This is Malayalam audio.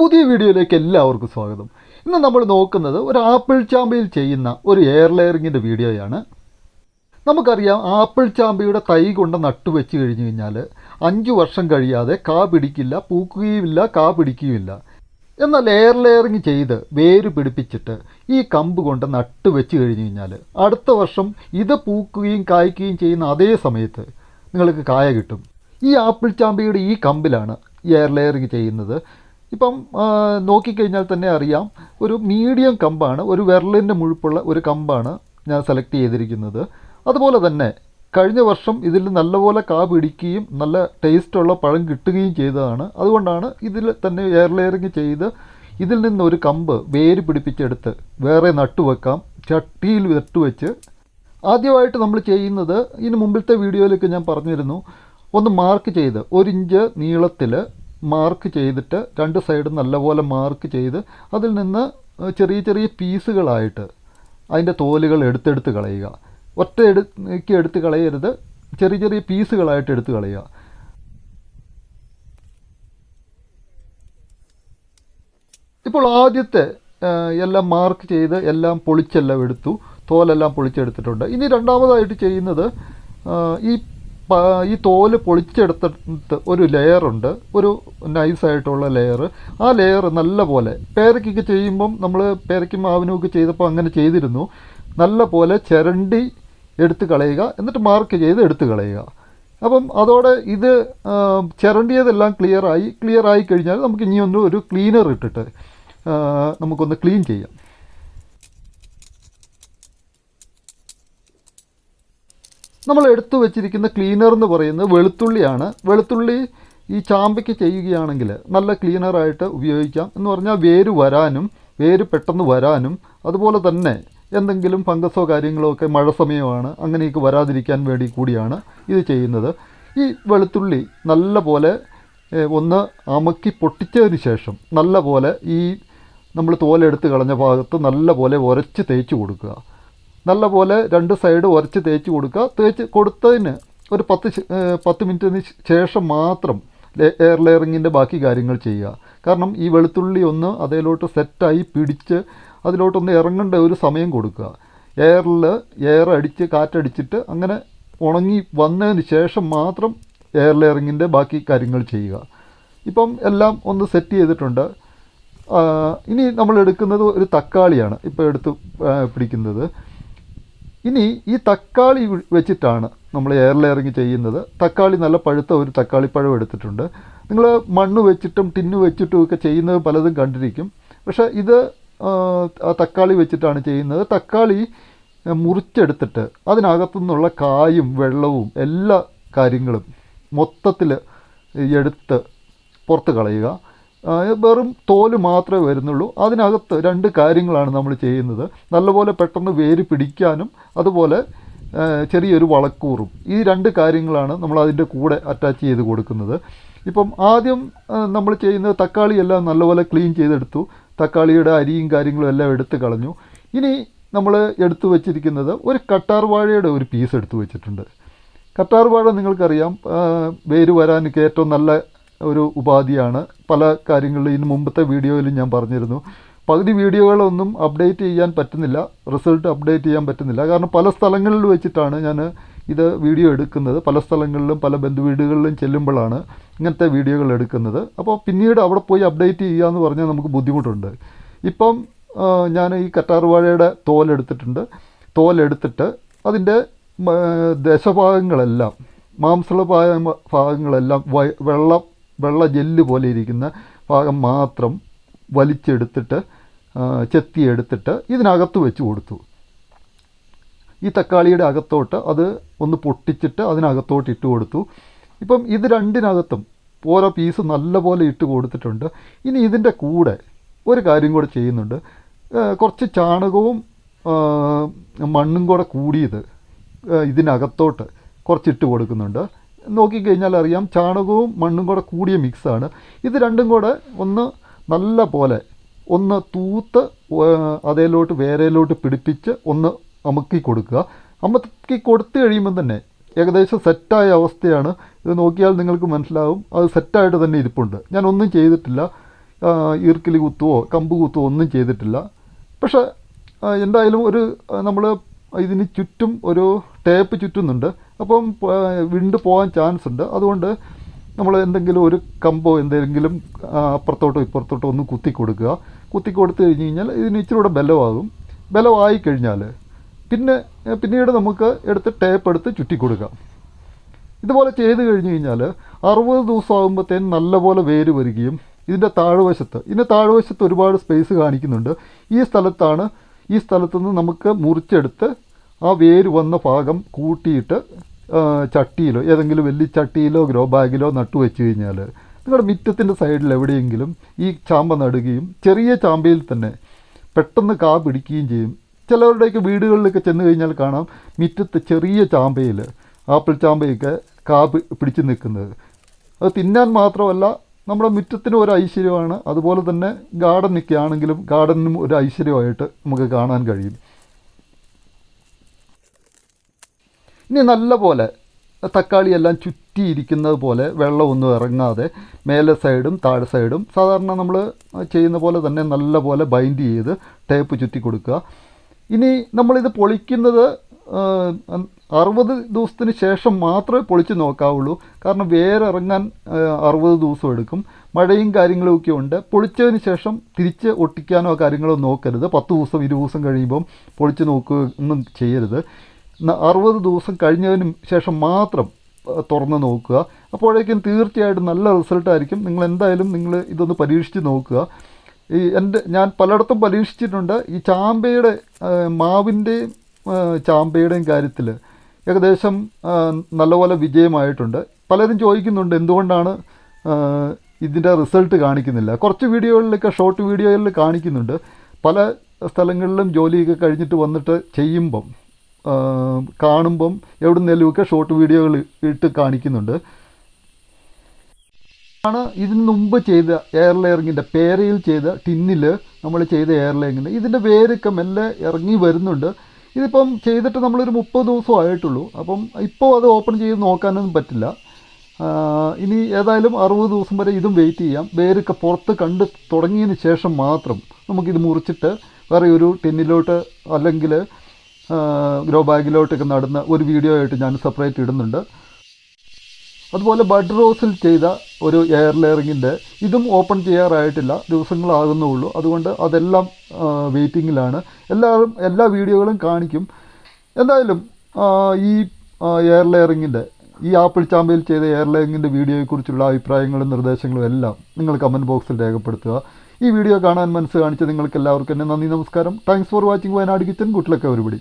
പുതിയ വീഡിയോയിലേക്ക് എല്ലാവർക്കും സ്വാഗതം. ഇന്ന് നമ്മൾ നോക്കുന്നത് ഒരു ആപ്പിൾ ചാമ്പയിൽ ചെയ്യുന്ന ഒരു എയർ ലെയറിങ്ങിന്റെ വീഡിയോയാണ്. നമുക്കറിയാം ആപ്പിൾ ചാമ്പയുടെ തൈ കൊണ്ട് നട്ടു വെച്ച് കഴിഞ്ഞു കഴിഞ്ഞാൽ അഞ്ച് വർഷം കഴിയാതെ കാ പിടിക്കില്ല പൂക്കുകയുമില്ല കാ പിടിക്കുകയുമില്ല. എന്നാൽ എയർ ലെയറിങ് ചെയ്ത് വേര് പിടിപ്പിച്ചിട്ട് ഈ കമ്പ് കൊണ്ട് നട്ട് വെച്ച് കഴിഞ്ഞു കഴിഞ്ഞാൽ അടുത്ത വർഷം ഇത് പൂക്കുകയും കായ്ക്കുകയും ചെയ്യുന്ന അതേ സമയത്ത് നിങ്ങൾക്ക് കായ കിട്ടും. ഈ ആപ്പിൾ ചാമ്പയുടെ ഈ കമ്പിലാണ് എയർ ലെയറിങ് ചെയ്യുന്നത്. ഇപ്പം നോക്കിക്കഴിഞ്ഞാൽ തന്നെ അറിയാം ഒരു മീഡിയം കമ്പാണ് ഒരു വിരലിന്റെ മുഴുപ്പുള്ള ഒരു കമ്പാണ് ഞാൻ സെലക്ട് ചെയ്തിരിക്കുന്നത്. അതുപോലെ തന്നെ കഴിഞ്ഞ വർഷം ഇതിൽ നല്ലപോലെ കാ പിടിക്കുകയും നല്ല ടേസ്റ്റുള്ള പഴം കിട്ടുകയും ചെയ്തതാണ്. അതുകൊണ്ടാണ് ഇതിൽ തന്നെ എയർ ലെയറിങ് ചെയ്ത് ഇതിൽ നിന്ന് ഒരു കമ്പ് വേര് പിടിപ്പിച്ചെടുത്ത് വേറെ നട്ടുവെക്കാം ചട്ടിയിൽ നട്ടുവെച്ച് ആദ്യമായിട്ട് നമ്മൾ ചെയ്യുന്നത് ഇതിന് മുമ്പിലത്തെ വീഡിയോയിലൊക്കെ ഞാൻ പറഞ്ഞിരുന്നു ഒന്ന് മാർക്ക് ചെയ്ത് ഒരു ഇഞ്ച് നീളത്തിൽ മാർക്ക് ചെയ്തിട്ട് രണ്ട് സൈഡും നല്ലപോലെ മാർക്ക് ചെയ്ത് അതിൽ നിന്ന് ചെറിയ ചെറിയ പീസുകളായിട്ട് അതിന്റെ തോലുകൾ എടുത്തെടുത്ത് കളയുക. ഒറ്റ എടുക്ക് എടുത്ത് കളയരുത്. ചെറിയ ചെറിയ പീസുകളായിട്ട് എടുത്ത് കളയുക. ഇപ്പോൾ ആദ്യത്തെ എല്ലാം മാർക്ക് ചെയ്ത് എല്ലാം പൊളിച്ചെല്ലാം എടുത്തു. തോലെല്ലാം പൊളിച്ചെടുത്തിട്ടുണ്ട്. ഇനി രണ്ടാമതായിട്ട് ചെയ്യുന്നത് ഈ ഈ തോൽ പൊളിച്ചെടുത്തിട്ട് ഒരു ലെയറുണ്ട് ഒരു നൈസായിട്ടുള്ള ലെയർ ആ ലെയർ നല്ല പോലെ പേരയ്ക്കൊക്കെ ചെയ്യുമ്പം നമ്മൾ പേരയ്ക്കും മാവിനുമൊക്കെ ചെയ്തപ്പോൾ അങ്ങനെ ചെയ്തിരുന്നു. നല്ല പോലെ ചിരണ്ടി എടുത്ത് കളയുക. എന്നിട്ട് മാർക്ക് ചെയ്ത് എടുത്ത് കളയുക. അപ്പം അതോടെ ഇത് ചിരണ്ടിയതെല്ലാം ക്ലിയറായി ക്ലിയർ ആയി കഴിഞ്ഞാൽ നമുക്ക് ഇനി ഒന്ന് ഒരു ക്ലീനർ ഇട്ടിട്ട് നമുക്കൊന്ന് ക്ലീൻ ചെയ്യാം. നമ്മൾ എടുത്തു വെച്ചിരിക്കുന്ന ക്ലീനർ എന്ന് പറയുന്നത് വെളുത്തുള്ളിയാണ്. വെളുത്തുള്ളി ഈ ചാമ്പയ്ക്ക് ചെയ്യുകയാണെങ്കിൽ നല്ല ക്ലീനറായിട്ട് ഉപയോഗിക്കാം. എന്ന് പറഞ്ഞാൽ വേര് വരാനും വേര് പെട്ടെന്ന് വരാനും അതുപോലെ തന്നെ എന്തെങ്കിലും ഫംഗസോ കാര്യങ്ങളോ ഒക്കെ മഴ സമയമാണ് അങ്ങനെയൊക്കെ വരാതിരിക്കാൻ വേണ്ടി കൂടിയാണ് ഇത് ചെയ്യുന്നത്. ഈ വെളുത്തുള്ളി നല്ല പോലെ ഒന്ന് അമക്കി പൊട്ടിച്ചതിന് ശേഷം നല്ല പോലെ ഈ നമ്മൾ തോലെടുത്ത് കളഞ്ഞ ഭാഗത്ത് നല്ല പോലെ ഉരച്ച് തേച്ച് കൊടുക്കുക. നല്ല പോലെ രണ്ട് സൈഡ് ഉരച്ച് തേച്ച് കൊടുക്കുക. തേച്ച് കൊടുത്തതിന് ഒരു പത്ത് പത്ത് മിനിറ്റിന് ശേഷം മാത്രം എയർ ലെയറിങ്ങിന്റെ ബാക്കി കാര്യങ്ങൾ ചെയ്യുക. കാരണം ഈ വെളുത്തുള്ളി ഒന്ന് അതിലോട്ട് സെറ്റായി പിടിച്ച് അതിലോട്ടൊന്ന് ഇറങ്ങേണ്ട ഒരു സമയം കൊടുക്കുക. എയറിൽ എയർ അടിച്ച് കാറ്റടിച്ചിട്ട് അങ്ങനെ ഉണങ്ങി വന്നതിന് ശേഷം മാത്രം എയർ ലെയറിങ്ങിന്റെ ബാക്കി കാര്യങ്ങൾ ചെയ്യുക. ഇപ്പം എല്ലാം ഒന്ന് സെറ്റ് ചെയ്തിട്ടുണ്ട്. ഇനി നമ്മൾ എടുക്കുന്നത് ഒരു തക്കാളിയാണ്. ഇപ്പോൾ എടുത്ത് പിടിക്കുന്നത്. ഇനി ഈ തക്കാളി വെച്ചിട്ടാണ് നമ്മൾ എയർ ലെയറിങ് ചെയ്യുന്നത്. തക്കാളി നല്ല പഴുത്ത ഒരു തക്കാളിപ്പഴം എടുത്തിട്ടുണ്ട്. നിങ്ങൾ മണ്ണ് വെച്ചിട്ടും ടിന്നു വെച്ചിട്ടും ഒക്കെ ചെയ്യുന്നത് പലതും കണ്ടിരിക്കും. പക്ഷേ ഇത് തക്കാളി വെച്ചിട്ടാണ് ചെയ്യുന്നത്. തക്കാളി മുറിച്ചെടുത്തിട്ട് മുറിച്ചെടുത്തിട്ട് അതിനകത്തുനിന്നുള്ള കായും വെള്ളവും എല്ലാ കാര്യങ്ങളും മൊത്തത്തിൽ എടുത്ത് പുറത്ത് കളയുക. വെറും തോൽ മാത്രമേ വരുന്നുള്ളൂ. അതിനകത്ത് രണ്ട് കാര്യങ്ങളാണ് നമ്മൾ ചെയ്യുന്നത്. നല്ലപോലെ പെട്ടെന്ന് വേര് പിടിക്കാനും അതുപോലെ ചെറിയൊരു വളക്കൂറും. ഈ രണ്ട് കാര്യങ്ങളാണ് നമ്മൾ അതിന്റെ കൂടെ അറ്റാച്ച് ചെയ്ത് കൊടുക്കുന്നത്. ഇപ്പം ആദ്യം നമ്മൾ ചെയ്യുന്നത് തക്കാളി എല്ലാം നല്ലപോലെ ക്ലീൻ ചെയ്തെടുത്തു. തക്കാളിയുടെ അരിയും കാര്യങ്ങളും എല്ലാം എടുത്ത് കളഞ്ഞു. ഇനി നമ്മൾ എടുത്തു വച്ചിരിക്കുന്നത് ഒരു കട്ടാർ വാഴയുടെ ഒരു പീസ് എടുത്തു വെച്ചിട്ടുണ്ട്. കട്ടാർ വാഴ നിങ്ങൾക്കറിയാം വേര് വരാനൊക്കെ ഏറ്റവും നല്ല ഒരു ഉപാധിയാണ്. പല കാര്യങ്ങളിലും ഇതിന് മുമ്പത്തെ വീഡിയോയിലും ഞാൻ പറഞ്ഞിരുന്നു. പകുതി വീഡിയോകളൊന്നും അപ്ഡേറ്റ് ചെയ്യാൻ പറ്റുന്നില്ല. റിസൾട്ട് അപ്ഡേറ്റ് ചെയ്യാൻ പറ്റുന്നില്ല. കാരണം പല സ്ഥലങ്ങളിൽ വെച്ചിട്ടാണ് ഞാൻ ഇത് വീഡിയോ എടുക്കുന്നത്. പല സ്ഥലങ്ങളിലും പല ബന്ധുവീടുകളിലും ചെല്ലുമ്പോഴാണ് ഇങ്ങനത്തെ വീഡിയോകൾ എടുക്കുന്നത്. അപ്പോൾ പിന്നീട് അവിടെ പോയി അപ്ഡേറ്റ് ചെയ്യുക എന്ന് പറഞ്ഞാൽ നമുക്ക് ബുദ്ധിമുട്ടുണ്ട്. ഇപ്പം ഞാൻ ഈ കറ്റാർവാഴയുടെ തോലെടുത്തിട്ടുണ്ട് തോലെടുത്തിട്ട് അതിന്റെ ദശഭാഗങ്ങളെല്ലാം മാംസള ഭാഗങ്ങളെല്ലാം വെള്ള വെള്ള ജെല്ല് പോലെ ഇരിക്കുന്ന ഭാഗം മാത്രം വലിച്ചെടുത്തിട്ട് ചെത്തിയെടുത്തിട്ട് ഇതിനകത്ത് വെച്ച് കൊടുത്തു. ഈ തക്കാളിയുടെ അകത്തോട്ട് അത് ഒന്ന് പൊട്ടിച്ചിട്ട് അതിനകത്തോട്ട് ഇട്ട് കൊടുത്തു. ഇപ്പം ഇത് രണ്ടിനകത്തും ഓരോ പീസ് നല്ലപോലെ ഇട്ട് കൊടുത്തിട്ടുണ്ട്. ഇനി ഇതിന്റെ കൂടെ ഒരു കാര്യം കൂടെ ചെയ്യുന്നുണ്ട്. കുറച്ച് ചാണകവും മണ്ണും കൂടെ കൂടിയത് ഇതിനകത്തോട്ട് കുറച്ചിട്ട് കൊടുക്കുന്നുണ്ട്. നോക്കിക്കഴിഞ്ഞാൽ അറിയാം ചാണകവും മണ്ണും കൂടെ കൂടിയ മിക്സാണ് ഇത് രണ്ടും കൂടെ ഒന്ന് നല്ല പോലെ ഒന്ന് തൂത്ത് അതേലോട്ട് വേരയിലോട്ട് പിടിപ്പിച്ച് ഒന്ന് അമുക്കി കൊടുക്കുക. അമുക്കി കൊടുത്തു കഴിയുമ്പം തന്നെ ഏകദേശം സെറ്റായ അവസ്ഥയാണ്. ഇത് നോക്കിയാൽ നിങ്ങൾക്ക് മനസ്സിലാവും. അത് സെറ്റായിട്ട് തന്നെ ഇരിപ്പുണ്ട്. ഞാൻ ഒന്നും ചെയ്തിട്ടില്ല. ഈർക്കിലി കുത്തുവോ കമ്പ് കുത്തുവോ ഒന്നും ചെയ്തിട്ടില്ല. പക്ഷേ എന്തായാലും ഒരു നമ്മൾ ഇതിന് ചുറ്റും ഒരു ടേപ്പ് ചുറ്റുന്നുണ്ട്. അപ്പം വിണ്ട് പോകാൻ ചാൻസ് ഉണ്ട്. അതുകൊണ്ട് നമ്മൾ എന്തെങ്കിലും ഒരു കമ്പോ എന്തെങ്കിലും അപ്പുറത്തോട്ടോ ഇപ്പുറത്തോട്ടോ ഒന്ന് കുത്തി കൊടുക്കുക. കുത്തി കൊടുത്തു കഴിഞ്ഞ് കഴിഞ്ഞാൽ ഇതിന് ഇച്ചിരി കൂടെ ബലമാകും. ബലമായി കഴിഞ്ഞാൽ പിന്നെ പിന്നീട് നമുക്ക് എടുത്ത് ടേപ്പ് എടുത്ത് ചുറ്റി കൊടുക്കാം. ഇതുപോലെ ചെയ്ത് കഴിഞ്ഞ് കഴിഞ്ഞാൽ അറുപത് ദിവസം ആകുമ്പോഴത്തേനും നല്ലപോലെ വേര് വരികയും ഇതിന്റെ താഴ്വശത്ത് ഇതിന്റെ താഴ്വശത്ത് ഒരുപാട് സ്പേസ് കാണിക്കുന്നുണ്ട്. ഈ സ്ഥലത്താണ് ഈ സ്ഥലത്തുനിന്ന് നമുക്ക് മുറിച്ചെടുത്ത് ആ വേര് വന്ന ഭാഗം കൂട്ടിയിട്ട് ചട്ടിയിലോ ഏതെങ്കിലും വലിയ ചട്ടിയിലോ ഗ്രോ ബാഗിലോ നട്ടു വെച്ച് കഴിഞ്ഞാൽ നിങ്ങളുടെ മിറ്റത്തിന്റെ സൈഡിൽ എവിടെയെങ്കിലും ഈ ചാമ്പ നടുകയും ചെറിയ ചാമ്പയിൽ തന്നെ പെട്ടെന്ന് കാ പിടിക്കുകയും ചെയ്യും. ചിലവരുടെയൊക്കെ വീടുകളിലൊക്കെ ചെന്ന് കഴിഞ്ഞാൽ കാണാം മിറ്റത്ത് ചെറിയ ചാമ്പയിൽ ആപ്പിൾ ചാമ്പയൊക്കെ കാ പിടിച്ച് നിൽക്കുന്നത്. അത് തിന്നാൻ മാത്രമല്ല നമ്മുടെ മുറ്റത്തിന് ഒരു ഐശ്വര്യമാണ്. അതുപോലെ തന്നെ ഗാർഡനൊക്കെ ആണെങ്കിലും ഗാർഡനും ഒരു ഐശ്വര്യമായിട്ട് നമുക്ക് കാണാൻ കഴിയും. ഇനി നല്ല പോലെ തക്കാളിയെല്ലാം ചുറ്റിയിരിക്കുന്നത് പോലെ വെള്ളമൊന്നും ഇറങ്ങാതെ മേലെ സൈഡും താഴെ സൈഡും സാധാരണ നമ്മൾ ചെയ്യുന്ന പോലെ തന്നെ നല്ല പോലെ ബൈൻഡ് ചെയ്ത് ടേപ്പ് ചുറ്റി കൊടുക്കുക. ഇനി നമ്മളിത് പൊളിക്കുന്നത് അറുപത് ദിവസത്തിന് ശേഷം മാത്രമേ പൊളിച്ച് നോക്കാവുള്ളൂ. കാരണം വേരിറങ്ങാൻ അറുപത് ദിവസം എടുക്കും. മഴയും കാര്യങ്ങളും ഒക്കെ ഉണ്ട്. പൊളിച്ചതിന് ശേഷം തിരിച്ച് ഒട്ടിക്കാനോ കാര്യങ്ങളോ നോക്കരുത്. പത്ത് ദിവസം ഇരുപത് ദിവസം കഴിയുമ്പം പൊളിച്ച് നോക്കുക ഒന്നും ചെയ്യരുത്. അറുപത് ദിവസം കഴിഞ്ഞതിന് ശേഷം മാത്രം തുറന്ന് നോക്കുക. അപ്പോഴേക്കും തീർച്ചയായിട്ടും നല്ല റിസൾട്ടായിരിക്കും നിങ്ങൾ എന്തായാലും നിങ്ങൾ ഇതൊന്ന് പരീക്ഷിച്ച് നോക്കുക. ഈ എന്റെ ഞാൻ പലയിടത്തും പരീക്ഷിച്ചിട്ടുണ്ട്. ഈ ചാമ്പയുടെ മാവിന്റെയും ചാമ്പയുടെയും കാര്യത്തിൽ ഏകദേശം നല്ലപോലെ വിജയമായിട്ടുണ്ട്. പലരും ചോദിക്കുന്നുണ്ട് എന്തുകൊണ്ടാണ് ഇതിന്റെ റിസൾട്ട് കാണിക്കുന്നില്ല. കുറച്ച് വീഡിയോകളിലൊക്കെ ഷോർട്ട് വീഡിയോകളിൽ കാണിക്കുന്നുണ്ട്. പല സ്ഥലങ്ങളിലും ജോലിയൊക്കെ കഴിഞ്ഞിട്ട് വന്നിട്ട് ചെയ്യുമ്പം കാണുമ്പം എവിടുന്നേലുമൊക്കെ ഷോർട്ട് വീഡിയോകൾ ഇട്ട് കാണിക്കുന്നുണ്ട്. ആണ് ഇതിന് മുമ്പ് ചെയ്ത എയർ ലെയറിങ്ങിന്റെ പേരയിൽ ചെയ്ത ടിന്നിൽ നമ്മൾ ചെയ്ത എയർ ലെയറിങ്ങിന്റെ ഇതിന്റെ വേരൊക്കെ മെല്ലെ ഇറങ്ങി വരുന്നുണ്ട്. ഇതിപ്പം ചെയ്തിട്ട് നമ്മളൊരു മുപ്പത് ദിവസം ആയിട്ടുള്ളൂ. അപ്പം ഇപ്പോൾ അത് ഓപ്പൺ ചെയ്ത് നോക്കാനൊന്നും പറ്റില്ല. ഇനി ഏതായാലും അറുപത് ദിവസം വരെ ഇതും വെയിറ്റ് ചെയ്യാം. വേരൊക്കെ പുറത്ത് കണ്ട് തുടങ്ങിയതിന് ശേഷം മാത്രം നമുക്കിത് മുറിച്ചിട്ട് വേറെ ഒരു ടിന്നിലോട്ട് അല്ലെങ്കിൽ ഗ്രോ ബാഗിലോട്ടൊക്കെ നടന്ന ഒരു വീഡിയോ ആയിട്ട് ഞാൻ സെപ്പറേറ്റ് ഇടുന്നുണ്ട്. അതുപോലെ ബഡ് റോസിൽ ചെയ്ത ഒരു എയർ ലെയറിങ്ങിന്റെ ഇതും ഓപ്പൺ ചെയ്യാറായിട്ടില്ല. ദിവസങ്ങളാകുന്നുള്ളൂ. അതുകൊണ്ട് അതെല്ലാം വെയിറ്റിങ്ങിലാണ് എല്ലാവരും എല്ലാ വീഡിയോകളും കാണിക്കും. എന്തായാലും ഈ എയർ ലെയറിങ്ങിന്റെ ഈ ആപ്പിൾ ചാമ്പയിൽ ചെയ്ത എയർ ലെയറിങ്ങിന്റെ വീഡിയോയെക്കുറിച്ചുള്ള അഭിപ്രായങ്ങളും നിർദ്ദേശങ്ങളും എല്ലാം നിങ്ങൾ കമന്റ് ബോക്സിൽ രേഖപ്പെടുത്തുക. ഈ വീഡിയോ കാണാൻ മനസ്സ് കാണിച്ച നിങ്ങൾക്ക് എല്ലാവർക്കും തന്നെ നന്ദി നമസ്കാരം. Thanks for watching Wayanad kitchen കുട്ടിലൊക്കെ ഒരുപടി